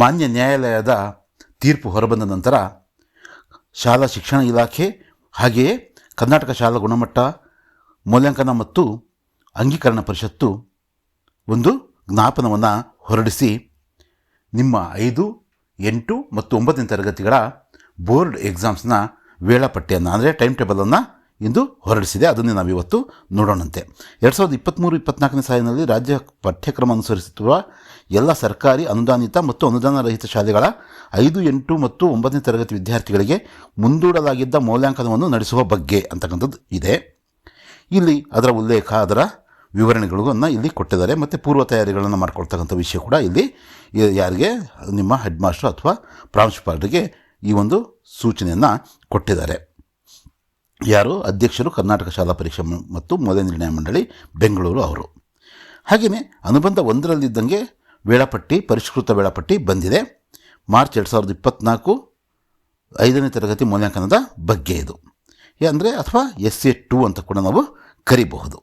ಮಾನ್ಯ ನ್ಯಾಯಾಲಯದ ತೀರ್ಪು ಹೊರಬಂದ ನಂತರ ಶಾಲಾ ಶಿಕ್ಷಣ ಇಲಾಖೆ ಹಾಗೆಯೇ ಕರ್ನಾಟಕ ಶಾಲಾ ಗುಣಮಟ್ಟ, ಮೌಲ್ಯಾಂಕನ ಮತ್ತು ಅಂಗೀಕರಣ ಪರಿಷತ್ತು ಒಂದು ಜ್ಞಾಪನವನ್ನು ಹೊರಡಿಸಿ ನಿಮ್ಮ ಐದು, ಎಂಟು ಮತ್ತು ಒಂಬತ್ತನೇ ತರಗತಿಗಳ ಬೋರ್ಡ್ ಎಕ್ಸಾಮ್ಸ್ನ ವೇಳಾಪಟ್ಟಿಯನ್ನು, ಅಂದರೆ ಟೈಮ್ ಟೇಬಲನ್ನು ಇಂದು ಹೊರಡಿಸಿದೆ. ಅದನ್ನೇ ನಾವಿವತ್ತು ನೋಡೋಣಂತೆ. ಎರಡು ಸಾವಿರದ ಇಪ್ಪತ್ತ್ಮೂರು ಇಪ್ಪತ್ನಾಲ್ಕನೇ ಸಾಲಿನಲ್ಲಿ ರಾಜ್ಯ ಪಠ್ಯಕ್ರಮ ಅನುಸರಿಸುತ್ತಿರುವ ಎಲ್ಲ ಸರ್ಕಾರಿ ಅನುದಾನಿತ ಮತ್ತು ಅನುದಾನ ರಹಿತ ಶಾಲೆಗಳ ಐದು, ಎಂಟು ಮತ್ತು ಒಂಬತ್ತನೇ ತರಗತಿ ವಿದ್ಯಾರ್ಥಿಗಳಿಗೆ ಮುಂದೂಡಲಾಗಿದ್ದ ಮೌಲ್ಯಾಂಕನವನ್ನು ನಡೆಸುವ ಬಗ್ಗೆ ಅಂತಕ್ಕಂಥದ್ದು ಇದೆ. ಇಲ್ಲಿ ಅದರ ಉಲ್ಲೇಖ, ಅದರ ವಿವರಣೆಗಳನ್ನು ಇಲ್ಲಿ ಕೊಟ್ಟಿದ್ದಾರೆ. ಮತ್ತು ಪೂರ್ವ ತಯಾರಿಗಳನ್ನು ಮಾಡ್ಕೊಳ್ತಕ್ಕಂಥ ವಿಷಯ ಕೂಡ ಇಲ್ಲಿ ಯಾರಿಗೆ, ನಿಮ್ಮ ಹೆಡ್ ಮಾಸ್ಟರ್ ಅಥವಾ ಪ್ರಾಂಶುಪಾಲರಿಗೆ ಈ ಒಂದು ಸೂಚನೆಯನ್ನು ಕೊಟ್ಟಿದ್ದಾರೆ. ಯಾರು? ಅಧ್ಯಕ್ಷರು ಕರ್ನಾಟಕ ಶಾಲಾ ಪರೀಕ್ಷಾ ಮತ್ತು ಮೌಲ್ಯ ನಿರ್ಣಯ ಮಂಡಳಿ, ಬೆಂಗಳೂರು ಅವರು. ಹಾಗೆಯೇ ಅನುಬಂಧ ಒಂದರಲ್ಲಿದ್ದಂಗೆ ವೇಳಾಪಟ್ಟಿ, ಪರಿಷ್ಕೃತ ವೇಳಾಪಟ್ಟಿ ಬಂದಿದೆ. ಮಾರ್ಚ್ ಎರಡು ಸಾವಿರದ ಇಪ್ಪತ್ತ್ನಾಲ್ಕು ಐದನೇ ತರಗತಿ ಮೌಲ್ಯಾಂಕನದ ಬಗ್ಗೆ ಇದು. ಅಂದರೆ ಅಥವಾ ಎಸ್ ಎ ಟು ಅಂತ ಕೂಡ ನಾವು ಕರಿಬಹುದು.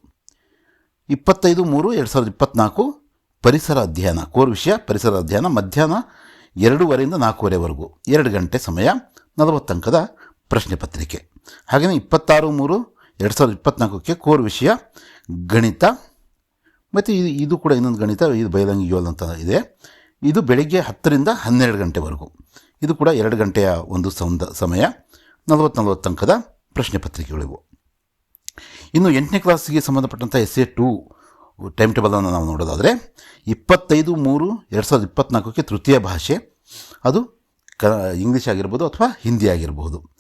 ಇಪ್ಪತ್ತೈದು ಮೂರು ಎರಡು ಸಾವಿರದ ಇಪ್ಪತ್ತ್ನಾಲ್ಕು ಪರಿಸರ ಅಧ್ಯಯನ, ಕೋರ್ ವಿಷಯ, ಪರಿಸರ ಅಧ್ಯಯನ ಮಧ್ಯಾಹ್ನ ಎರಡೂವರೆಯಿಂದ ನಾಲ್ಕೂವರೆವರೆಗೂ, ಎರಡು ಗಂಟೆ ಸಮಯ, ನಲವತ್ತು ಅಂಕದ ಪ್ರಶ್ನೆ ಪತ್ರಿಕೆ. ಹಾಗೆಯೇ ಇಪ್ಪತ್ತಾರು, ಮೂರು, ಎರಡು ಸಾವಿರದ ಇಪ್ಪತ್ತ್ನಾಲ್ಕಕ್ಕೆ ಕೋರ್ ವಿಷಯ, ಗಣಿತ, ಮತ್ತು ಇದು ಇದು ಕೂಡ ಇನ್ನೊಂದು ಗಣಿತ, ಇದು ಬಯಲಂಗಿ ಯೋಲ್ ಅಂತ ಇದೆ. ಇದು ಬೆಳಗ್ಗೆ ಹತ್ತರಿಂದ ಹನ್ನೆರಡು ಗಂಟೆವರೆಗೂ. ಇದು ಕೂಡ ಎರಡು ಗಂಟೆಯ ಒಂದು ಸಂದ, ಸಮಯ, ನಲವತ್ತು ನಲವತ್ತು ಅಂಕದ ಪ್ರಶ್ನೆ ಪತ್ರಿಕೆಗಳಿವು. ಇನ್ನು ಎಂಟನೇ ಕ್ಲಾಸಿಗೆ ಸಂಬಂಧಪಟ್ಟಂಥ ಎಸ್ ಎ ಟು ಟೈಮ್ ಟೇಬಲನ್ನು ನಾವು ನೋಡೋದಾದರೆ, ಇಪ್ಪತ್ತೈದು, ಮೂರು, ಎರಡು ಸಾವಿರದ ಇಪ್ಪತ್ತ್ನಾಲ್ಕಕ್ಕೆ ತೃತೀಯ ಭಾಷೆ. ಅದು ಕ, ಇಂಗ್ಲೀಷ್ ಆಗಿರ್ಬೋದು ಅಥವಾ ಹಿಂದಿ ಆಗಿರ್ಬೋದು.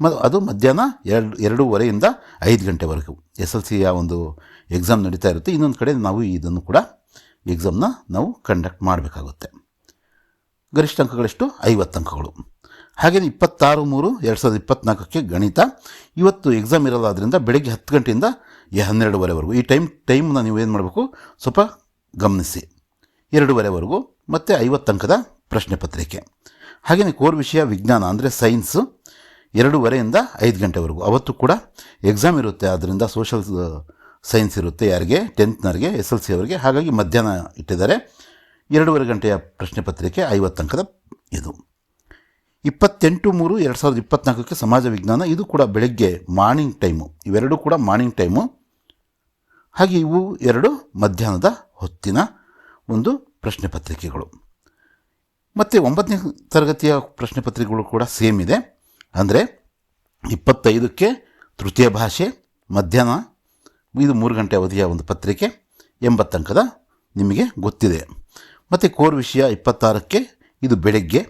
ಮ ಅದು ಮಧ್ಯಾಹ್ನ ಎರಡು, ಎರಡೂವರೆಯಿಂದ ಐದು ಗಂಟೆವರೆಗೂ. ಎಸ್ ಎಲ್ ಸಿಯ ಒಂದು ಎಕ್ಸಾಮ್ ನಡೀತಾ ಇರುತ್ತೆ. ಇನ್ನೊಂದು ಕಡೆ ನಾವು ಇದನ್ನು ಕೂಡ ಎಕ್ಸಾಮ್ನ ನಾವು ಕಂಡಕ್ಟ್ ಮಾಡಬೇಕಾಗುತ್ತೆ. ಗರಿಷ್ಠ ಅಂಕಗಳೆಷ್ಟು? ಐವತ್ತು ಅಂಕಗಳು. ಹಾಗೆಯೇ ಇಪ್ಪತ್ತಾರು, ಮೂರು, ಎರಡು ಸಾವಿರದ ಇಪ್ಪತ್ತ್ನಾಲ್ಕಕ್ಕೆ ಗಣಿತ. ಇವತ್ತು ಎಕ್ಸಾಮ್ ಇರಲ್ಲ ಬೆಳಗ್ಗೆ ಹತ್ತು ಗಂಟೆಯಿಂದ ಹನ್ನೆರಡುವರೆವರೆಗೂ. ಈ ಟೈಮ್, ಟೈಮ್ನ ನೀವು ಏನು ಮಾಡಬೇಕು? ಸ್ವಲ್ಪ ಗಮನಿಸಿ. ಎರಡೂವರೆವರೆಗೂ ಮತ್ತು ಐವತ್ತು ಅಂಕದ ಪ್ರಶ್ನೆ ಪತ್ರಿಕೆ. ಹಾಗೆಯೇ ಕೋರ್ ವಿಷಯ, ವಿಜ್ಞಾನ ಅಂದರೆ ಸೈನ್ಸು. ಎರಡೂವರೆಯಿಂದ ಐದು ಗಂಟೆವರೆಗೂ. ಅವತ್ತು ಕೂಡ ಎಕ್ಸಾಮ್ ಇರುತ್ತೆ. ಆದ್ದರಿಂದ ಸೋಷಲ್ ಸೈನ್ಸ್ ಇರುತ್ತೆ. ಯಾರಿಗೆ? ಟೆಂತ್ನವ್ರಿಗೆ ಎಸ್ ಎಲ್ ಸಿ ಅವರಿಗೆ. ಹಾಗಾಗಿ ಮಧ್ಯಾಹ್ನ ಇಟ್ಟಿದ್ದಾರೆ. ಎರಡೂವರೆ ಗಂಟೆಯ ಪ್ರಶ್ನೆ ಪತ್ರಿಕೆ ಐವತ್ತು ಅಂಕದ ಇದು. ಇಪ್ಪತ್ತೆಂಟು ಮೂರು ಎರಡು ಸಾವಿರದ ಇಪ್ಪತ್ತ್ನಾಲ್ಕಕ್ಕೆ ಸಮಾಜ ವಿಜ್ಞಾನ, ಇದು ಕೂಡ ಬೆಳಗ್ಗೆ ಮಾರ್ನಿಂಗ್ ಟೈಮು ಇವೆರಡೂ ಕೂಡ ಮಾರ್ನಿಂಗ್ ಟೈಮು ಹಾಗೆ ಇವು ಎರಡು ಮಧ್ಯಾಹ್ನದ ಹೊತ್ತಿನ ಒಂದು ಪ್ರಶ್ನೆ ಪತ್ರಿಕೆಗಳು. ಮತ್ತು ಒಂಬತ್ತನೇ ತರಗತಿಯ ಪ್ರಶ್ನೆ ಪತ್ರಿಕೆಗಳು ಕೂಡ ಸೇಮ್ ಇದೆ. ಅಂದರೆ ಇಪ್ಪತ್ತೈದಕ್ಕೆ ತೃತೀಯ ಭಾಷೆ, ಮಧ್ಯಾಹ್ನ, ಇದು ಮೂರು ಗಂಟೆ ಅವಧಿಯ ಒಂದು ಪತ್ರಿಕೆ ಎಂಬತ್ತಂಕದ ನಿಮಗೆ ಗೊತ್ತಿದೆ. ಮತ್ತು ಕೋರ್ ವಿಷಯ ಇಪ್ಪತ್ತಾರಕ್ಕೆ, ಇದು ಬೆಳಗ್ಗೆ,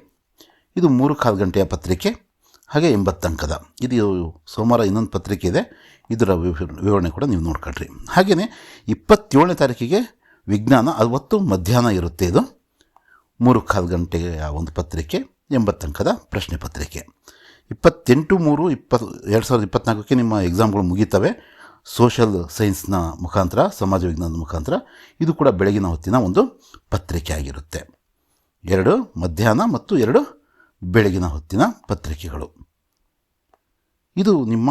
ಇದು ಮೂರು ಕಾಲು ಗಂಟೆಯ ಪತ್ರಿಕೆ, ಹಾಗೆ ಎಂಬತ್ತಂಕದ ಇದು ಸೋಮವಾರ ಇನ್ನೊಂದು ಪತ್ರಿಕೆ ಇದೆ, ಇದರ ವಿವ- ವಿವರಣೆ ಕೂಡ ನೀವು ನೋಡ್ಕೊಳ್ರಿ. ಹಾಗೆಯೇ ಇಪ್ಪತ್ತೇಳನೇ ತಾರೀಕಿಗೆ ವಿಜ್ಞಾನ ಅವತ್ತು ಮಧ್ಯಾಹ್ನ ಇರುತ್ತೆ ಇದು, ಮೂರು ಕಾಲು ಗಂಟೆಯ ಒಂದು ಪತ್ರಿಕೆ ಎಂಬತ್ತಂಕದ ಪ್ರಶ್ನೆ ಪತ್ರಿಕೆ. ಇಪ್ಪತ್ತೆಂಟು ಮೂರು ಇಪ್ಪತ್ತು ಎರಡು ಸಾವಿರದ ಇಪ್ಪತ್ತ್ನಾಲ್ಕಕ್ಕೆ ನಿಮ್ಮ ಎಕ್ಸಾಮ್ಗಳು ಮುಗೀತವೆ. ಸೋಷಲ್ ಸೈನ್ಸ್ನ ಮುಖಾಂತರ, ಸಮಾಜ ವಿಜ್ಞಾನದ ಮುಖಾಂತರ ಇದು ಕೂಡ ಬೆಳಗಿನ ಹೊತ್ತಿನ ಒಂದು ಪತ್ರಿಕೆ ಆಗಿರುತ್ತೆ. ಎರಡು, ಮಧ್ಯಾಹ್ನ ಮತ್ತು ಎರಡು, ಬೆಳಗಿನ ಹೊತ್ತಿನ ಪತ್ರಿಕೆಗಳು. ಇದು ನಿಮ್ಮ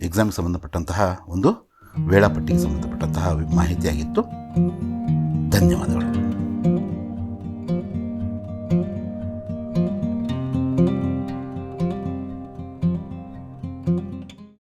ಎಕ್ಸಾಮ್ಗೆ ಸಂಬಂಧಪಟ್ಟಂತಹ ಒಂದು ವೇಳಾಪಟ್ಟಿಗೆ ಸಂಬಂಧಪಟ್ಟಂತಹ ಮಾಹಿತಿಯಾಗಿತ್ತು. ಧನ್ಯವಾದಗಳು.